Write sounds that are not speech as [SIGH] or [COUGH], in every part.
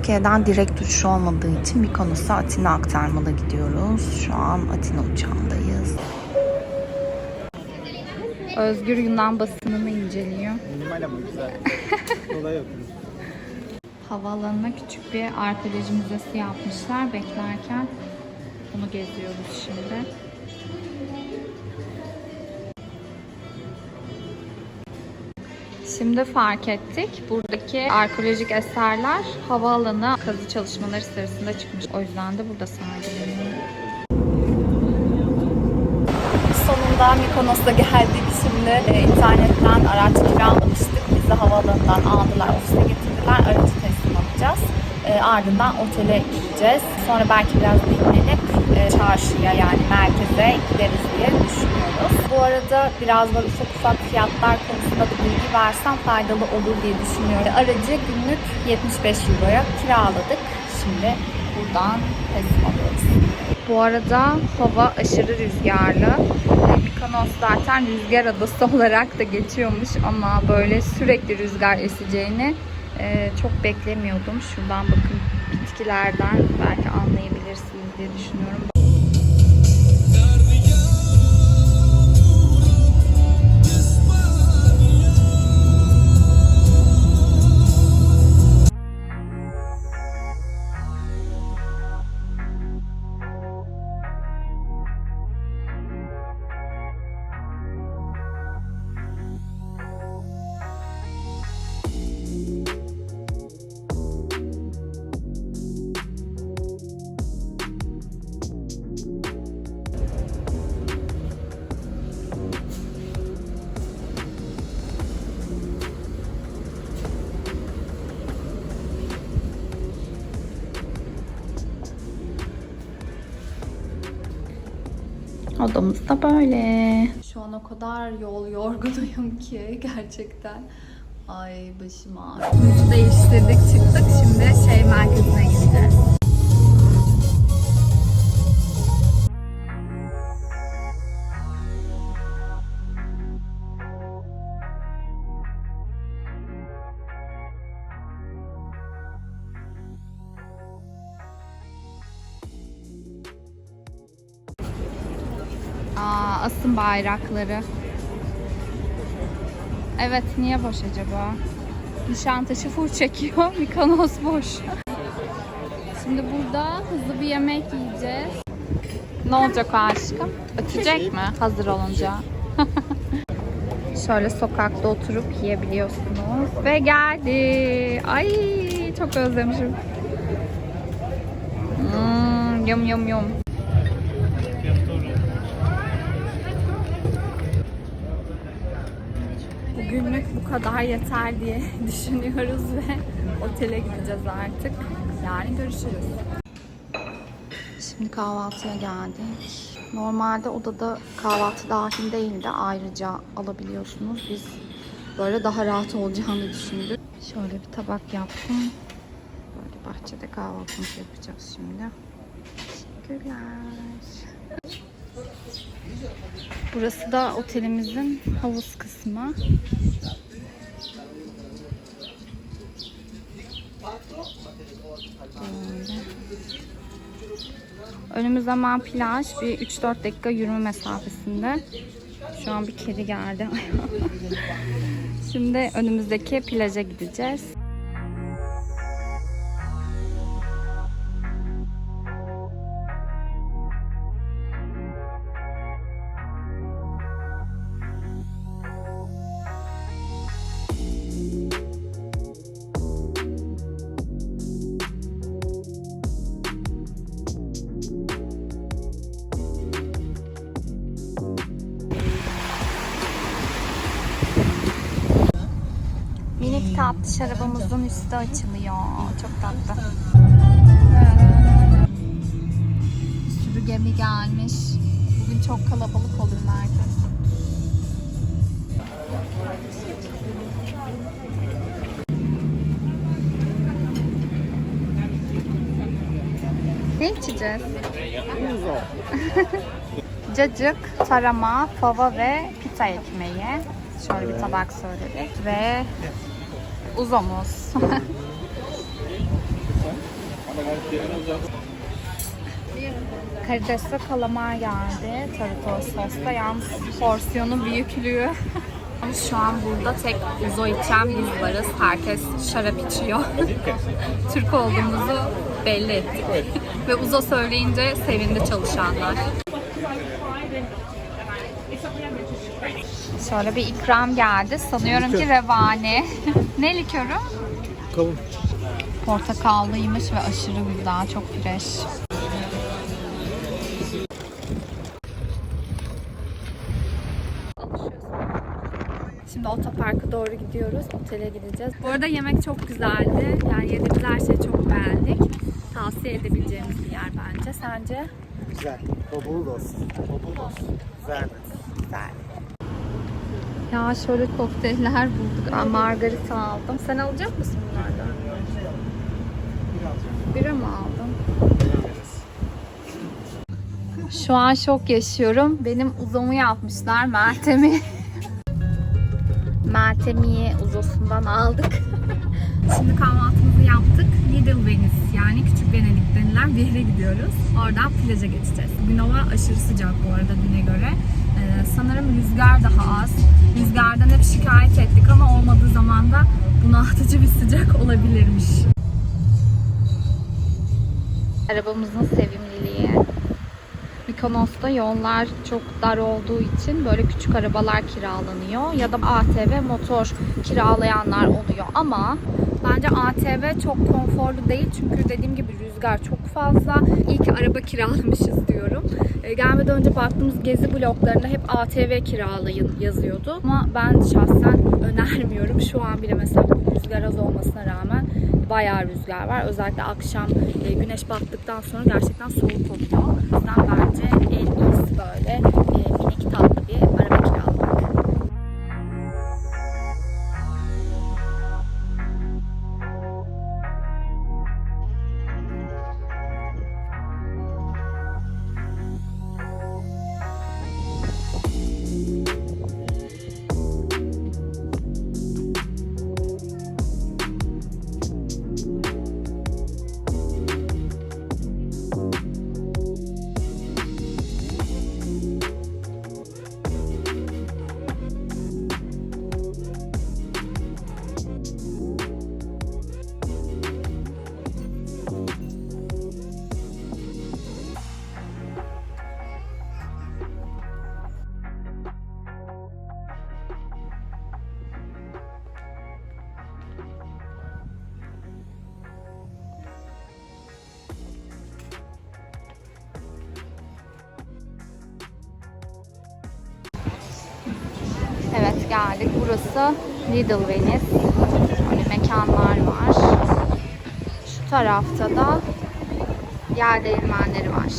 Türkiye'den direkt uçuş olmadığı için Mykonos'a Atina aktarmalı gidiyoruz. Şu an Atina uçağındayız. Özgür Yunan basınını inceliyor. Minimal ama güzel. [LAUGHS] Kolay yapıyoruz. Havaalanına küçük bir arkeoloji müzesi yapmışlar. Beklerken bunu geziyoruz şimdi. Şimdi fark ettik. Buradaki arkeolojik eserler havaalanı kazı çalışmaları sırasında çıkmış. O yüzden de burada sergileniyor. Sonunda Mykonos'a geldik. Şimdi e, internetten araç kiralamıştık. Bizi havaalanından aldılar, ofise getirdiler. Aracı teslim alacağız. E, ardından otele gideceğiz. Sonra belki biraz dinlenip e, çarşıya yani merkeze gideriz diye düşünüyoruz. Bu arada biraz da ufak ufak fiyatlar konusunda da bilgi versem faydalı olur diye düşünüyorum. Aracı günlük 75 euroya kiraladık. Şimdi buradan teslim alıyoruz. Bu arada hava aşırı rüzgarlı. E, Mykonos zaten rüzgar adası [LAUGHS] olarak da geçiyormuş ama böyle sürekli rüzgar eseceğini e, çok beklemiyordum. Şuradan bakın bitkilerden belki anlayabilirsiniz diye düşünüyorum. Odamız da böyle. Şu an o kadar yol yorgunuyum ki gerçekten. Ay başım ağrıyor. Değiştirdik çıktık. Şimdi şey merkezine Aa, asın bayrakları. Evet, niye boş acaba? Nişantaşı full çekiyor, [LAUGHS] Mikonos boş. Şimdi burada hızlı bir yemek yiyeceğiz. Ne olacak aşkım? Ötecek mi hazır olunca? [LAUGHS] Şöyle sokakta oturup yiyebiliyorsunuz. Ve geldi. Ay çok özlemişim. Hmm, yum yum yum. Bugünlük bu kadar yeter diye [LAUGHS] düşünüyoruz ve otele gideceğiz artık. Yarın görüşürüz. Şimdi kahvaltıya geldik. Normalde odada kahvaltı dahil değil de ayrıca alabiliyorsunuz. Biz böyle daha rahat olacağını düşündük. Şöyle bir tabak yaptım. Böyle bahçede kahvaltımızı yapacağız şimdi. Teşekkürler. Burası da otelimizin havuz kısmı. Böyle. Önümüz hemen plaj. Bir 3-4 dakika yürüme mesafesinde. Şu an bir kedi geldi. [LAUGHS] Şimdi önümüzdeki plaja gideceğiz. Minik tatlı şarabımızın üstü açılıyor. Çok tatlı. Sürü gemi gelmiş. Bugün çok kalabalık olur merkez. Ne içeceğiz? [LAUGHS] Cacık, tarama, fava ve pita ekmeği. Şöyle bir tabak söyledik ve uzomuz. [LAUGHS] Karides'te kalamar geldi. Tarator sosta. Yalnız porsiyonu büyüklüğü. [LAUGHS] Şu an burada tek uzo içen biz varız. Herkes şarap içiyor. [LAUGHS] Türk olduğumuzu belli ettik. Ve uzo söyleyince sevindi çalışanlar. Şöyle bir ikram geldi. Sanıyorum ki revani. [LAUGHS] ne likörü? Kavun. Portakallıymış ve aşırı güzel. Çok fresh. Şimdi otoparka doğru gidiyoruz. Otele gideceğiz. Bu arada yemek çok güzeldi. Yani yediğimiz her şeyi çok beğendik. Tavsiye edebileceğimiz bir yer bence. Sence? Güzel. Bobuldos. Bobuldos. Güzel. Güzel. Ya şöyle kokteyller bulduk. Aa, margarita aldım. Sen alacak mısın bunlardan? Bira mı aldın? Şu an şok yaşıyorum. Benim uzomu yapmışlar. Meltem'i. [LAUGHS] Meltem'i uzosundan aldık. Şimdi kahvaltımızı yaptık. Little Venice yani Küçük Venedik denilen bir yere gidiyoruz. Oradan plaja geçeceğiz. Bugün hava aşırı sıcak bu arada düne göre. Ee, sanırım rüzgar daha az. Rüzgardan hep şikayet ettik ama olmadığı zaman da bunaltıcı bir sıcak olabilirmiş. Arabamızın sevimliliği. Mykonos'ta yollar çok dar olduğu için böyle küçük arabalar kiralanıyor ya da ATV motor kiralayanlar oluyor ama bence ATV çok konforlu değil çünkü dediğim gibi rüzgar çok fazla. İyi ki araba [LAUGHS] kiralamışız diyorum. E, gelmeden önce baktığımız gezi bloklarında hep ATV kiralayın yazıyordu ama ben şahsen önermiyorum. Şu an bile mesela rüzgar az olmasına rağmen bayağı rüzgar var. Özellikle akşam e, güneş battıktan sonra gerçekten soğuk oluyor. O yüzden bence en iyisi böyle Burası Little Venice. Böyle mekanlar var. Şu tarafta da yer değirmenleri var.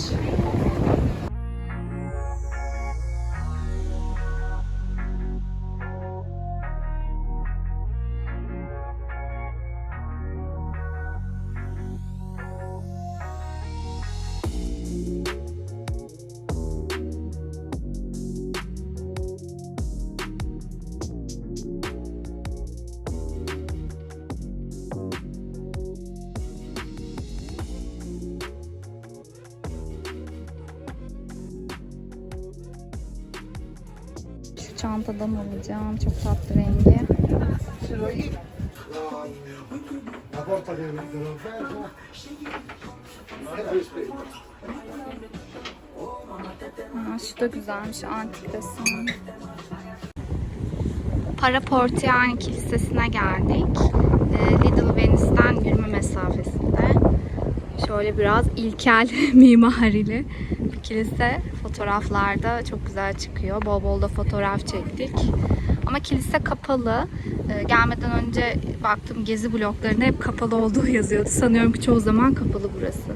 Çantadan alacağım. Çok tatlı rengi. Aa, şu da güzelmiş. Antik desen. Para Portiani Kilisesi'ne geldik. Ee, Little Venice'den yürüme mesafesinde. Şöyle biraz ilkel [LAUGHS] mimarili bir kilise. Fotoğraflarda çok güzel çıkıyor. Bol bol da fotoğraf çektik. Ama kilise kapalı. Ee, gelmeden önce baktım gezi bloklarında hep kapalı olduğu [LAUGHS] yazıyordu. Sanıyorum ki çoğu zaman kapalı burası.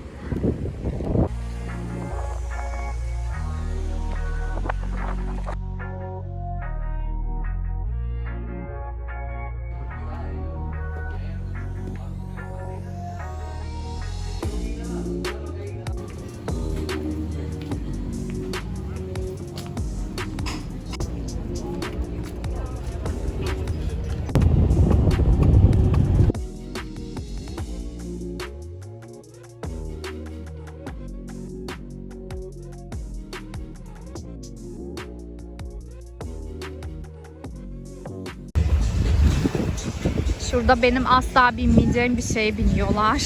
Şurada benim asla binmeyeceğim bir şeye biniyorlar.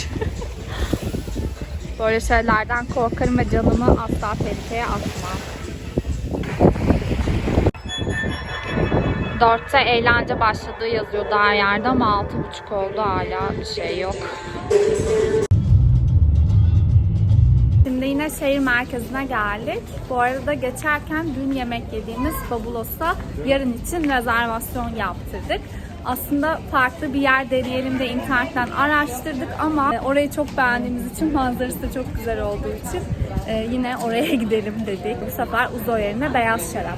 Böyle şeylerden korkarım ve canımı asla tehlikeye atmam. Dörtte eğlence başladığı yazıyordu her yerde ama altı buçuk oldu hala bir şey yok. Şimdi yine şehir merkezine geldik. Bu arada geçerken dün yemek yediğimiz Fabulos'a yarın için rezervasyon yaptırdık. Aslında farklı bir yer deneyelim de internetten araştırdık ama orayı çok beğendiğimiz için manzarası da çok güzel olduğu için e, yine oraya [LAUGHS] gidelim dedik. Bu sefer Uzo yerine beyaz şarap.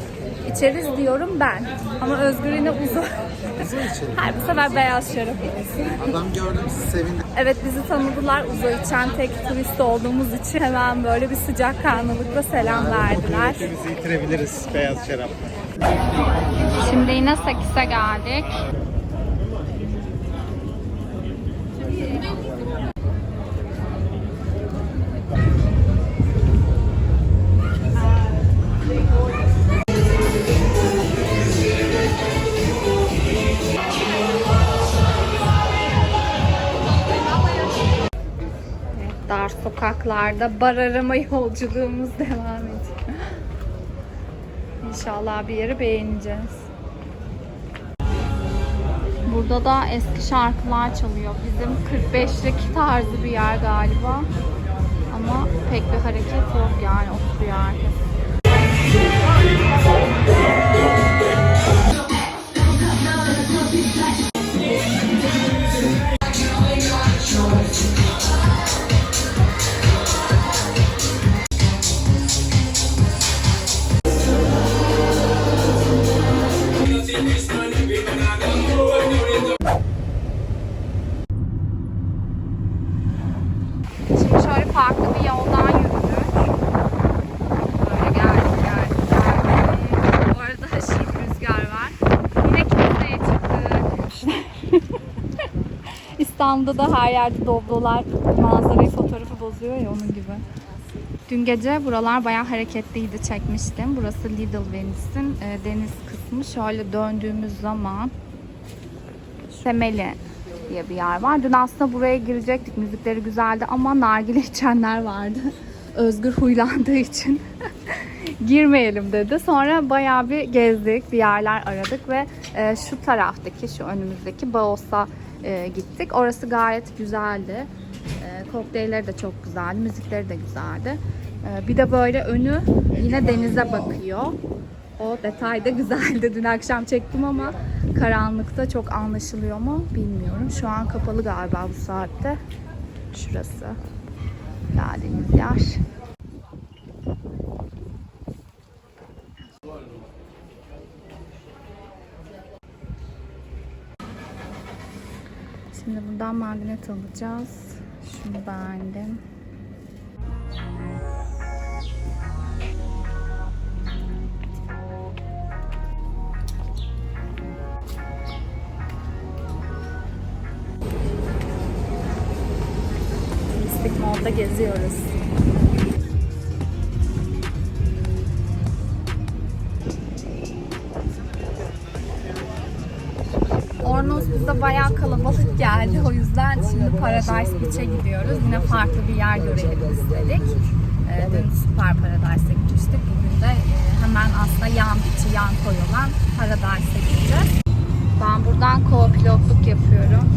İçeriz diyorum ben ama Özgür yine Uzo. Uzo içelim. [LAUGHS] Hayır bu sefer beyaz şarap. Adam gördüm sizi sevindim. Evet bizi tanıdılar. Uzo içen tek turist olduğumuz için hemen böyle bir sıcak kanlılıkla selam verdiler. Ülkemizi yitirebiliriz beyaz şarap. Şimdi yine 8'e geldik. Sokaklarda bar arama [LAUGHS] yolculuğumuz devam ediyor. İnşallah bir yeri beğeneceğiz. Burada da eski şarkılar çalıyor. Bizim 45'lik tarzı bir yer galiba. Ama pek bir hareket yok yani oturuyor herkes. İstanbul'da da her yerde doblolar manzarayı fotoğrafı bozuyor ya onun gibi. Dün gece buralar bayağı hareketliydi çekmiştim. Burası Little Venice'in e, deniz kısmı. Şöyle döndüğümüz zaman Semeli diye bir yer var. Dün aslında buraya girecektik. Müzikleri güzeldi ama nargile [LAUGHS] içenler vardı. Özgür huylandığı için [LAUGHS] girmeyelim dedi. Sonra bayağı bir gezdik, bir yerler aradık ve e, şu taraftaki, şu önümüzdeki Baos'a e, gittik. Orası gayet güzeldi. E, kokteylleri de çok güzeldi, müzikleri de güzeldi. E, bir de böyle önü yine denize bakıyor. O detay da güzeldi. Dün akşam çektim ama karanlıkta çok anlaşılıyor mu bilmiyorum. Şu an kapalı galiba bu saatte. Şurası. Geldiğimiz yer. Şimdi buradan magnet alacağız. Şunu beğendim. Turistik modda geziyoruz. Kalabalık geldi. O yüzden şimdi Paradise Beach'e gidiyoruz. Yine farklı bir yer görelim istedik. Ee, dün Süper Paradise'a gitmiştik. Bugün de e, hemen aslında yan beach'i, yan koy olan Paradise'a gideceğiz. Ben buradan co-pilotluk yapıyorum.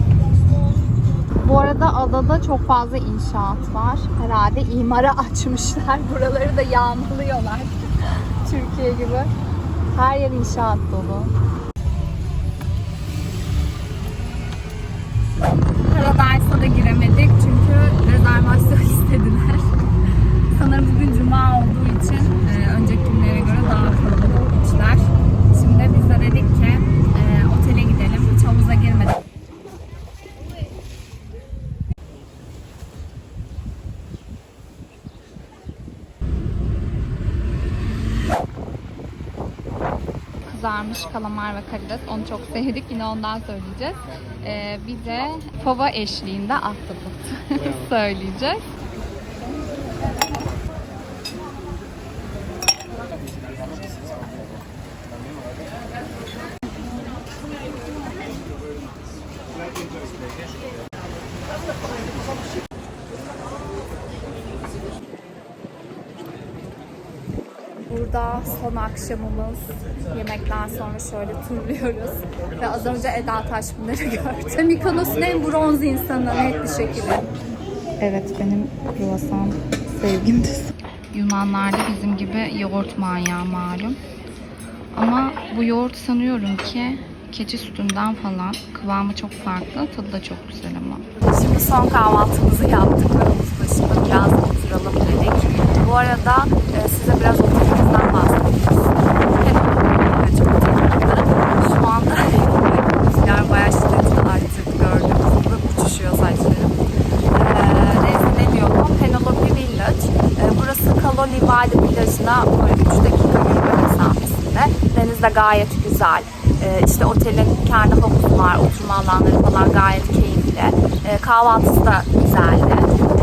Bu arada adada çok fazla inşaat var. Herhalde imara açmışlar. [LAUGHS] Buraları da yağmalıyorlar. [LAUGHS] Türkiye gibi. Her yer inşaat dolu. Paradise'a da giremedik çünkü rezervasyon [LAUGHS] istediler. Sanırım bugün cuma olduğu için e, önceki günlere göre daha kalabalık beachler. Şimdi biz de dedik ki e, otele gidelim. Hiç havuza girmedik. Kızarmış kalamar ve karides. Onu çok sevdik. Yine ondan söyleyeceğiz. Ee, bir de fava eşliğinde ahtapot [LAUGHS] söyleyeceğiz. Burada son akşamımız. Yemekten sonra şöyle turluyoruz. Ve az önce Eda Taşpınar'ı [LAUGHS] gördüm. Mikonos'un en bronz insanı net bir şekilde. Evet benim kruvasan sevgimdir. Yunanlarda bizim gibi yoğurt manyağı malum. Ama bu yoğurt sanıyorum ki keçi sütünden falan kıvamı çok farklı, tadı da çok güzel ama. Şimdi son kahvaltımızı yaptık ve başında biraz oturalım dedik. Bu arada e, size biraz otelimizden bahsedeceğiz. Evet, çok otelimde. Şu anda rüzgar bayağı şiddetli arttı gördüğünüz gibi uçuşuyor saçlarım. Ee, neyse ne diyordum? Penelope Village. Ee, burası Kaloli Vadi plajına böyle 3 dakika yürüme mesafesinde. De gayet güzel. Ee, işte otelin kendi havuzu var, oturma alanları falan gayet keyifli. Ee, kahvaltısı da güzeldi.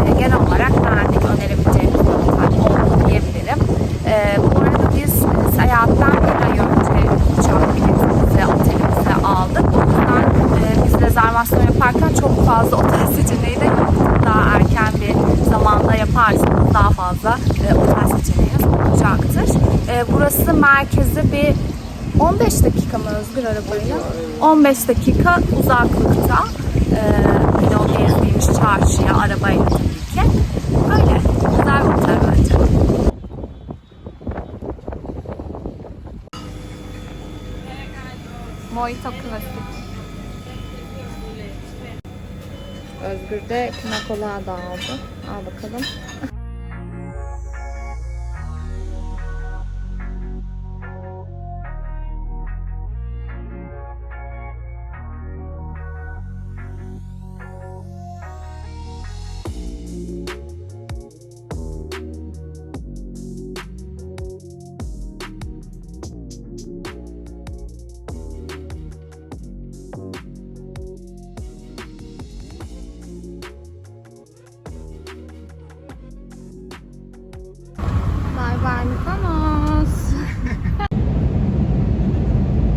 Ee, genel olarak beğendik, önerebileceğimiz bir oldu diyebilirim. Ee, bu arada biz seyahatten bir ay önce uçak biletimizi otelimize aldık. O yüzden e, biz rezervasyon yaparken çok fazla otel seçeneği de yoktu. Daha erken bir zamanda yaparsanız daha fazla e, otel seçeneğiniz olacaktır. E, burası merkezi bir 15 dakika mı Özgür arabayla? 15 dakika uzaklıkta. E, yine o gezdiğimiz çarşıya arabayla tabii ki. Öyle. Güzel bir otel bence. Mojito klasik. Özgür de pina colada aldı. Al bakalım.